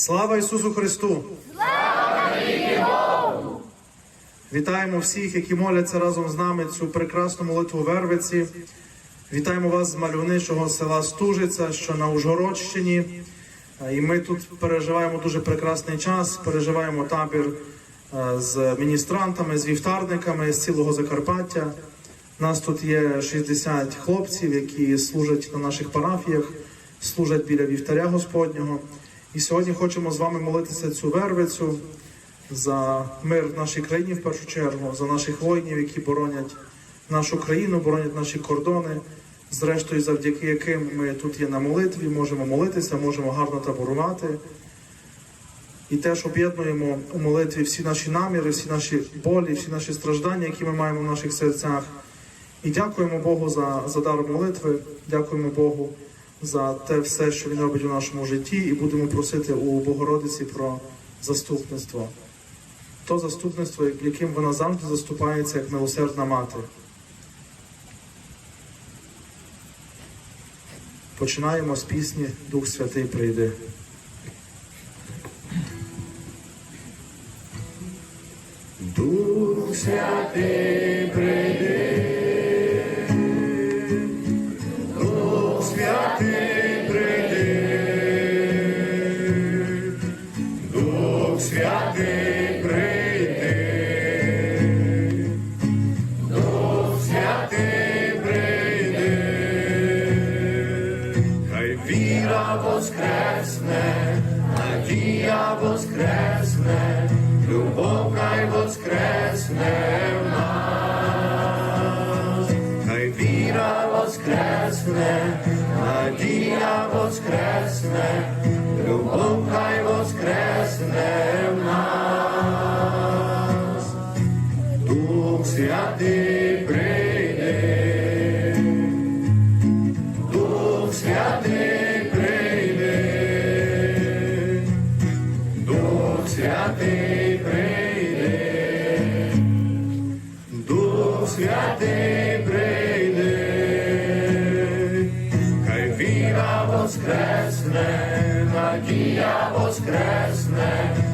Слава Ісусу Христу! Слава Вітаємо всіх, які моляться разом з нами цю прекрасну молитву Вервиці. Вітаємо вас з мальовничого села Стужиця, що на Ужгородщині. І ми тут переживаємо дуже прекрасний час, переживаємо табір е, з міністрантами, з вівтарниками з цілого Закарпаття. Нас тут є 60 хлопців, які служать на наших парафіях, служать біля вівтаря Господнього. І сьогодні хочемо з вами молитися цю вервицю за мир в нашій країні в першу чергу, за наших воїнів, які боронять нашу країну, боронять наші кордони. Зрештою, завдяки яким ми тут є на молитві, можемо молитися, можемо гарно таборувати. І теж об'єднуємо у молитві всі наші наміри, всі наші болі, всі наші страждання, які ми маємо в наших серцях. І дякуємо Богу за, за дар молитви, дякуємо Богу за те все, що Він робить у нашому житті, і будемо просити у Богородиці про заступництво. То заступництво, яким вона завжди заступається як милосердна мати. Починаємо з пісні Дух Святий прийде. Дух Святий прийди, віра воскресне, надія воскресне, любов хай воскресне в нас, хай віра воскресне, надія воскресне, любов хай воскресне в нас, Дух Святий воскресне,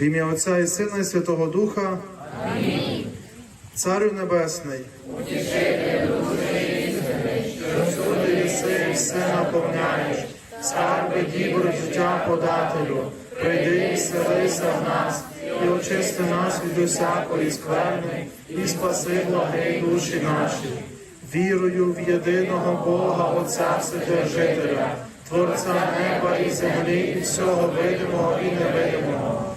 В ім'я Отця і Сина і Святого Духа. Амінь. Царю Небесний. Утішитель душі що всюди єси і все наповняєш. Скарби дібр життя подателю. Прийди і вселися в нас, і очисти нас від усякої скверни, і спаси благий душі наші. Вірую в єдиного Бога, Отця Вседержителя, Творця неба і землі, і всього видимого і невидимого,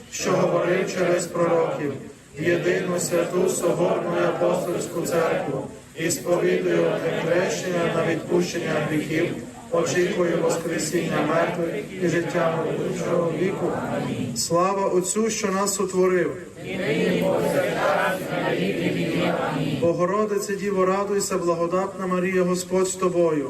що говорив через пророків, єдину святу Соборну і апостольську церкву, і сповідую одне хрещення на відпущення гріхів, очікую Воскресіння мертвих і життя будучого віку. Слава Отцю, що нас утворив. Богородице Діво, радуйся, благодатна Марія, Господь з тобою.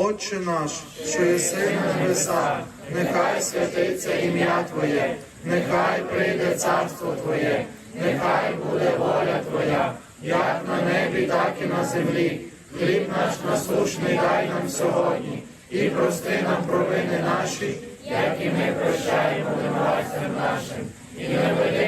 Отче наш, що єси на небесах, нехай святиться ім'я Твоє, нехай прийде царство Твоє, нехай буде воля Твоя, як на небі, так і на землі. Хліб наш насушний дай нам сьогодні, і прости нам провини наші, як і ми прощаємо винуватцям нашим, і не веди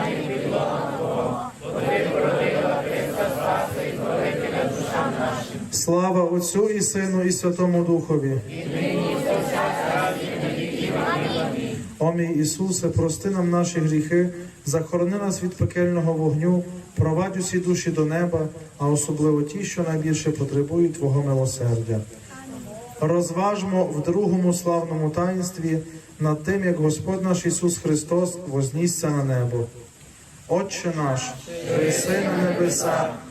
Слава Отцю і Сину, і Святому Духові. О мій Ісусе, прости нам наші гріхи, захорони нас від пекельного вогню, провадь усі душі до неба, а особливо ті, що найбільше потребують Твого милосердя. Розважмо в другому славному таїнстві над тим, як Господь наш Ісус Христос вознісся на небо. Отче наш, єси на небесах,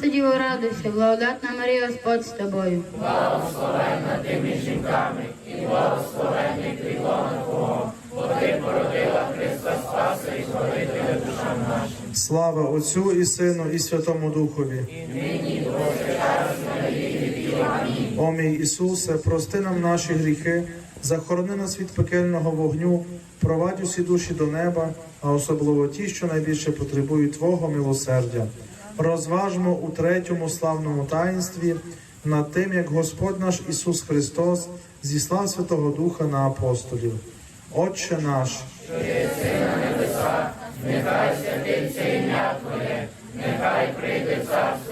Діво радуйся, благодатна Марія, Господь з тобою. Слава Отцю і Сину, і Святому Духові. О мій Ісусе, прости нам наші гріхи, захорони нас від пекельного вогню, провадь усі душі до неба, а особливо ті, що найбільше потребують Твого милосердя. Розважмо у третьому славному таїнстві над тим, як Господь наш Ісус Христос зіслав Святого Духа на апостолів. Отче наш, Богородице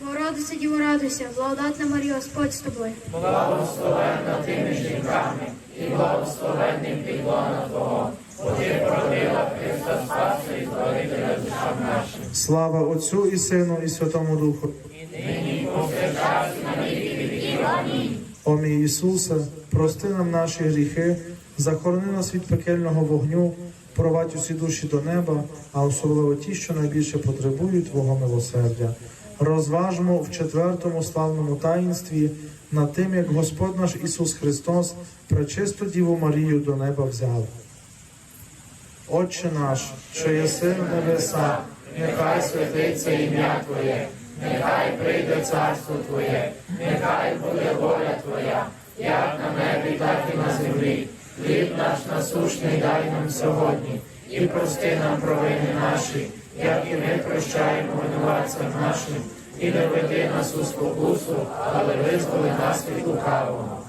Богородиця Діво, радуйся, благодатна Марія, Господь з тобою. Слава Отцю і Сину, і Святому Духу. О мій Ісусе, прости нам наші гріхи, захорони нас від пекельного вогню, провадь усі душі до неба, а особливо ті, що найбільше потребують Твого милосердя. Розважмо в четвертому славному таїнстві над тим, як Господь наш Ісус Христос пречисту Діву Марію до неба взяв. Отче наш, що єси в небесах, нехай святиться ім'я Твоє, нехай прийде царство Твоє, нехай буде воля Твоя, як на небі, так і на землі. Хліб наш насущний дай нам сьогодні, і прости нам провини наші, як і ми прощаємо винуватцям нашим, і не веди нас у спокусу, але визволи нас від лукавого.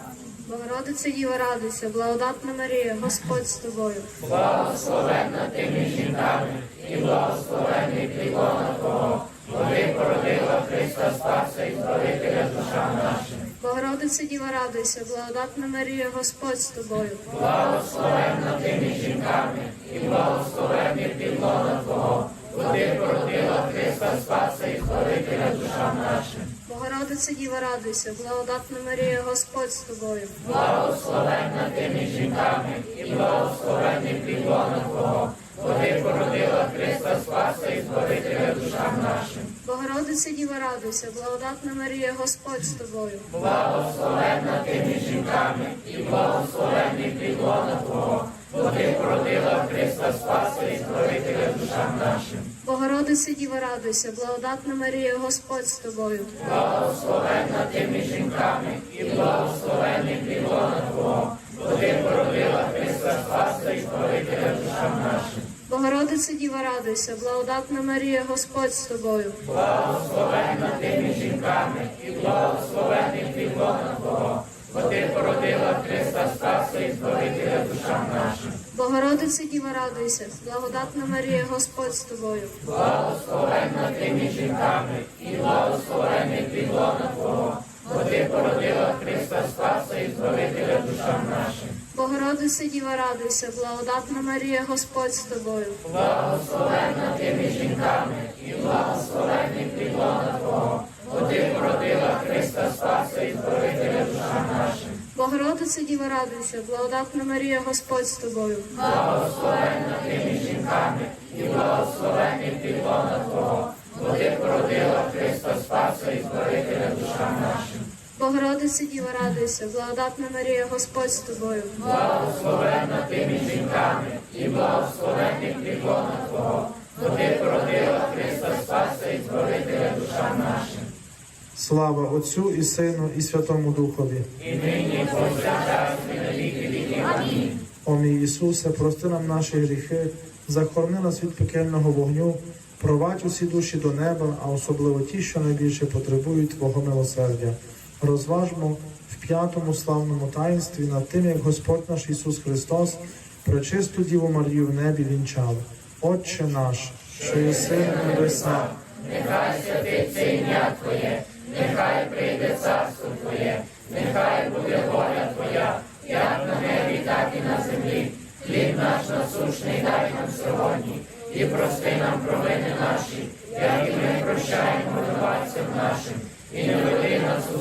Богородиця Діва, радуйся, благодатна Марія, Господь з тобою. Благословенна ти між жінками, і благословенний плілона Твого, Води породила Христа Спаса і Збавителя душам нашим. Богородиця Діва, радуйся, благодатна Марія, Господь з тобою. Благословенна ти між жінками, і благословенний плілона Твого, Води породила Христа Спаса і Збавителя душам нашим. Богородиця Діва, радуйся, благодатна Марія, Господь з тобою. Благословенна ти між жінками, і благословенний плілона Твого, Води породила Христа Спаса і Збавителя душам нашим. Богородиця Діва, радуйся, благодатна Марія, Господь з тобою. Благословенна ти між жінками, і благословенний плідлона Твого, бо ти породила Христа Спаса і Збавителя душам нашим. Богородиця Діва, радуйся, благодатна Марія, Господь з тобою. Благословенна ти між жінками, і благословенний плідлона Твого, бо ти породила Христа Спаса і Збавителя душам нашим. Богородиця Діва, радуйся, благодатна Марія, Господь з тобою. Благословенна ти між жінками, і благословенний плідлона Твого, бо ти породила Христа Спаса і Збавителя душам нашим. Богородиця Діва, радуйся, благодатна Марія, Господь з тобою. Благословенна ти між жінками, і благословенний плідлона Твого, Богородиця Діва, радуйся, благодатна Марія, Господь з тобою. Благословенна ти між жінками, і благословенний плідлона Твого, бо ти породила Христа Спаса і Збавителя душам нашим. Богородиця Діва, радуйся, благодатна Марія, Господь з тобою. Благословенна ти між жінками, і благословенний плідлона Твого, бо ти породила Христа Спаса і Збавителя душам нашим. Богородиця Діва, радуйся, благодатна Марія, Господь з тобою. Благословенна ти між жінками, і благословенний плідлона Твого, бо ти породила Христа Спаса і Збавителя душам нашим. Слава Отцю і Сину, і Святому Духові. І нині повсякчас і на віки віки. Амінь. О мій Ісусе, прости нам наші гріхи, захорони нас від пекельного вогню, провадь усі душі до неба, а особливо ті, що найбільше потребують Твого милосердя. Розважмо в п'ятому славному таїнстві над тим, як Господь наш Ісус Христос пречисту Діву Марію в небі вінчав. Отче наш, що єси в небесах, нехай святиться ім'я Твоє, нехай прийде царство Твоє, нехай буде воля Твоя, як на небі, так і на землі. Хліб наш насушний дай нам сьогодні, і прости нам провини наші, як і ми прощаємо винуватцям нашим, і не веди нас у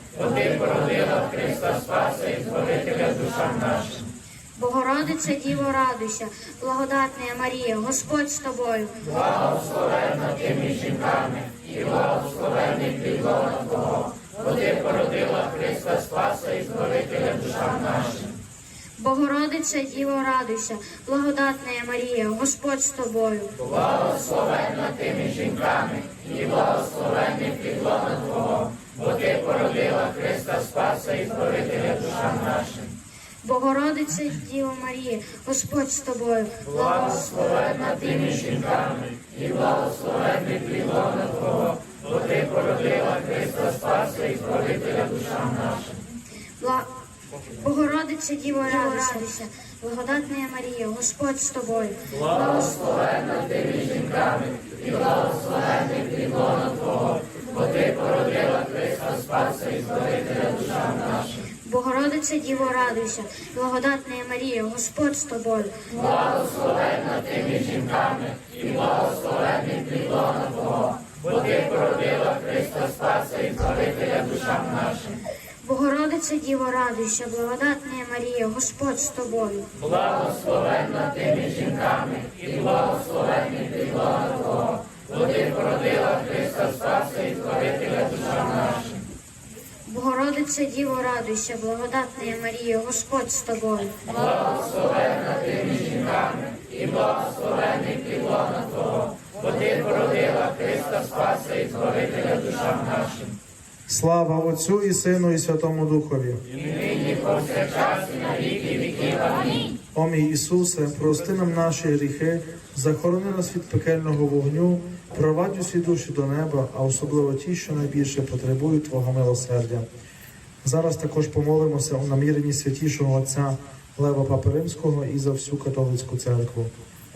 Богородице Діво, радуйся, благодатна Марія, Господь з тобою. Благословенна тими жінками, і волосних пілона Того, води породила Христа Спаса і зговорити душам наша. Богородице Діво, радуйся, благодатна Марія, Господь з тобою. Богородице Діво Марія, Господь з тобою. Благословенна ти між жінками, і благословенний плідона Твого, бо ти породила Христа Спаса і Збавителя душам нашим. Богородице Діво, радуйся, благодатна Марія, Господь з тобою. Благословенна ти між жінками, і благословенний плідона Твого, бо ти породила Христа Спаса і Збавителя душам нашим. Богородице Діво, радуйся, благодатна Марія, Господь з тобою. Благословенна ти між жінками, і благословенний плідона Твого, бо ти породила Христа Спаса і Збавителя душам нашим. Богородице Діво, радуйся, благодатна Марія, Господь з тобою. Благословенна ти між жінками, і благословенний плідона Твого, бо породила Христа Спаса і Збавителя душам нашим. Богородице Діво, радуйся, благодатна Марія, Господь з тобою. Благословенна ти між жінками, і благословенний плідона Твого, бо ти породила Христа Спаса і Збавителя душам нашим. Слава Отцю і Сину, і Святому Духові. О мій Ісусе, прости нам наші гріхи, захорони нас від пекельного вогню, провадь усі душі до неба, а особливо ті, що найбільше потребують Твого милосердя. Зараз також помолимося у наміренні святішого Отця Лева Папи Римського і за всю католицьку церкву.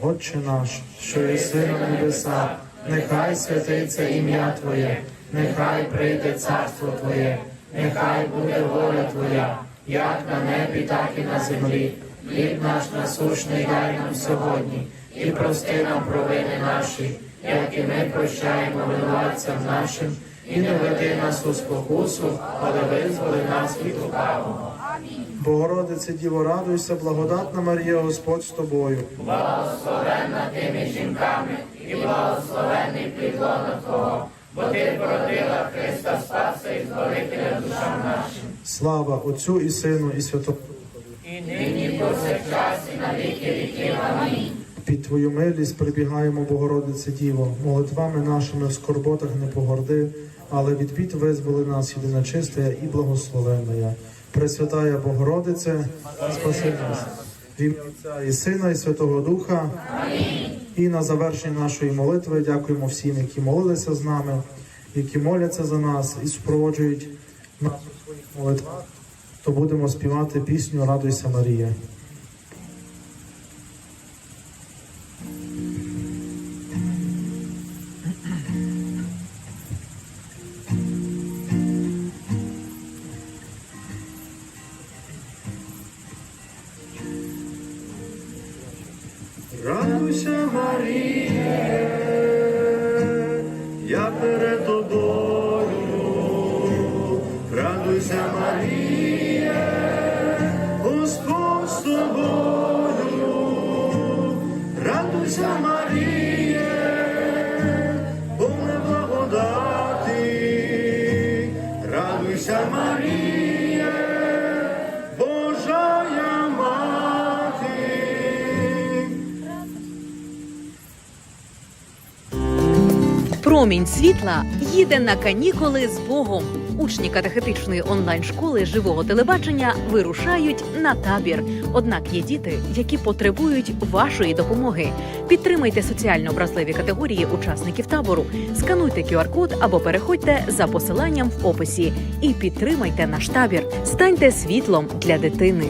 Отче наш, що єси на небесах, нехай святиться ім'я Твоє, нехай прийде царство Твоє, нехай буде воля Твоя, як на небі, так і на землі. Хліб наш насущний дай нам сьогодні, і прости нам провини наші, як і ми прощаємо винуватцям нашим, і не веди нас у спокусу, але визволи нас від лукавого. Богородице Діво, радуйся, благодатна Марія, Господь з тобою. Благословенна ти між жінками, і благословений плідлона Твого, бо ти породила Христа Спаса і Збавителя душам нашим. Слава Отцю і Сину, і Святому. Під Твою милість прибігаємо, Богородице Діво, молитвами нашими в скорботах не погорди, але від бід визволи нас єдина чистая і благословенна. Пресвятая Богородице, спаси нас. В ім'я Отця і Сина, і Святого Духа. І на завершення нашої молитви дякуємо всім, які молилися з нами, які моляться за нас і супроводжують нас у своїх молитвах. То будемо співати пісню Радуйся Марія. Радуйся, Марія, Промінь світла їде на канікули з Богом. Учні катехетичної онлайн-школи живого телебачення вирушають на табір. Однак є діти, які потребують вашої допомоги. Підтримайте соціально вразливі категорії учасників табору, скануйте QR-код або переходьте за посиланням в описі і підтримайте наш табір. Станьте світлом для дитини.